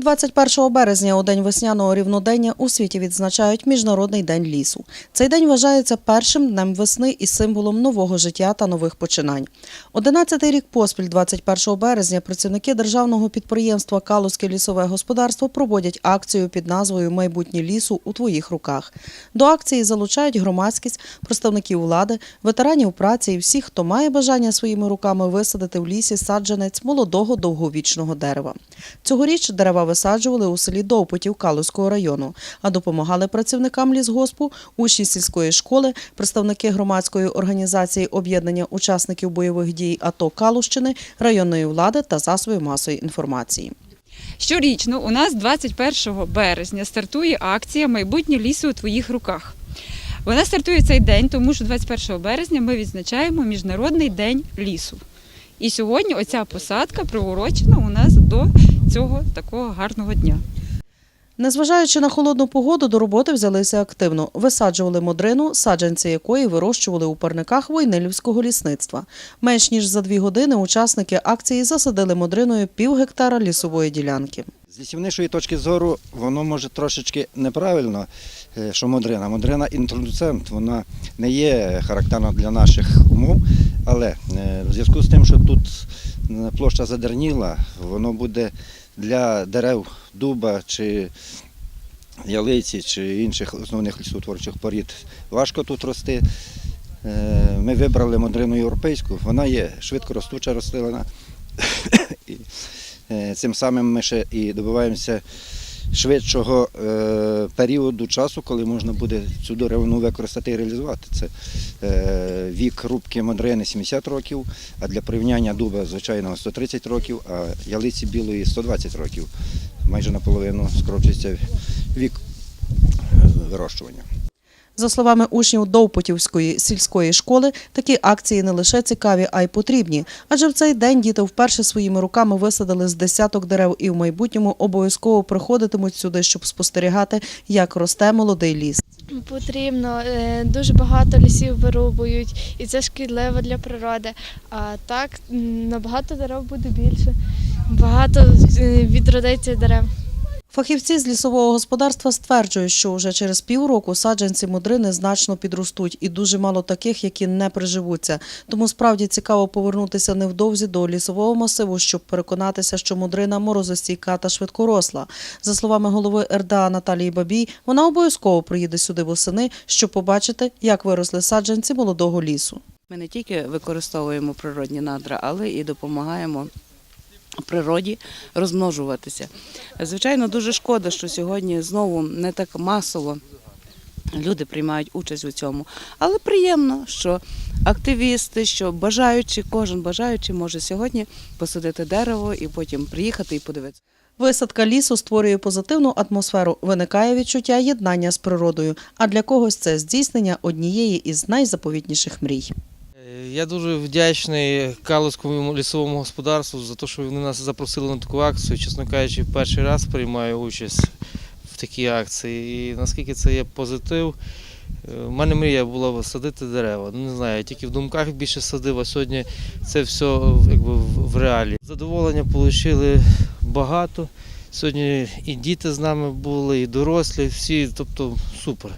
21 березня, у день весняного рівнодення, у світі відзначають Міжнародний день лісу. Цей день вважається першим днем весни і символом нового життя та нових починань. 11-й рік поспіль, 21 березня, працівники державного підприємства Калузьке лісове господарство проводять акцію під назвою Майбутнє лісу у твоїх руках. До акції залучають громадськість, представників влади, ветеранів праці і всіх, хто має бажання своїми руками висадити в лісі саджанець молодого довговічного дерева. Цьогоріч дерева висаджували у селі Довпотів Калузького району, а допомагали працівникам лісгоспу, учні сільської школи, представники громадської організації об'єднання учасників бойових дій АТО Калущини, районної влади та засобів масової інформації. Щорічно у нас 21 березня стартує акція Майбутнє лісу у твоїх руках. Вона стартує цей день, тому що 21 березня ми відзначаємо Міжнародний день лісу. І сьогодні оця посадка приурочена у нас до цього такого гарного дня. Незважаючи на холодну погоду, до роботи взялися активно. Висаджували модрину, саджанці якої вирощували у парниках Войнилівського лісництва. Менш ніж за дві години учасники акції засадили модриною пів гектара лісової ділянки. З лісівничої точки зору воно може трошечки неправильно, е, що модрина. Модрина інтродуцент, вона не є характерна для наших умов, але е, в зв'язку з тим, що тут е, площа задерніла, воно буде для дерев дуба чи ялиці чи інших основних лісотворчих порід важко тут рости. Ми вибрали модрину європейську, вона є швидко ростуча рослина. Е, цим самим ми ще і добиваємося швидшого е, періоду часу, коли можна буде цю деревину використати і реалізувати. Це е, вік рубки модрини 70 років, а для порівняння дуба звичайного 130 років, а ялиці білої 120 років. Майже наполовину скорочується вік вирощування. За словами учнів Довпотівської сільської школи, такі акції не лише цікаві, а й потрібні. Адже в цей день діти вперше своїми руками висадили з десяток дерев і в майбутньому обов'язково приходитимуть сюди, щоб спостерігати, як росте молодий ліс. Потрібно е, дуже багато лісів вирубують, і це шкідливо для природи. А так набагато дерев буде більше, багато е, відродиться дерев. Фахівці з лісового господарства стверджують, що вже через півроку саджанці модрини значно підростуть, і дуже мало таких, які не приживуться. Тому справді цікаво повернутися невдовзі до лісового масиву, щоб переконатися, що модрина морозостійка та швидкоросла. За словами голови РДА Наталії Бабій, вона обов'язково приїде сюди восени, щоб побачити, як виросли саджанці молодого лісу. Ми не тільки використовуємо природні надра, але і допомагаємо природі розмножуватися. Звичайно, дуже шкода, що сьогодні знову не так масово люди приймають участь у цьому. Але приємно, що активісти, що бажаючи, кожен бажаючий може сьогодні посадити дерево і потім приїхати і подивитися. Висадка лісу створює позитивну атмосферу, виникає відчуття єднання з природою. А для когось це здійснення однієї із найзаповітніших мрій. Е, Я дуже вдячний Калузькому лісовому господарству за те, що вони нас запросили на таку акцію. Чесно кажучи, перший раз приймаю участь в такій акції. І наскільки це є позитив. Е, У мене мрія була садити дерева. Не знаю, я тільки в думках більше садив, а сьогодні це все якби в реалі. Задоволення отримали багато. Сьогодні і діти з нами були, і дорослі, всі, тобто супер.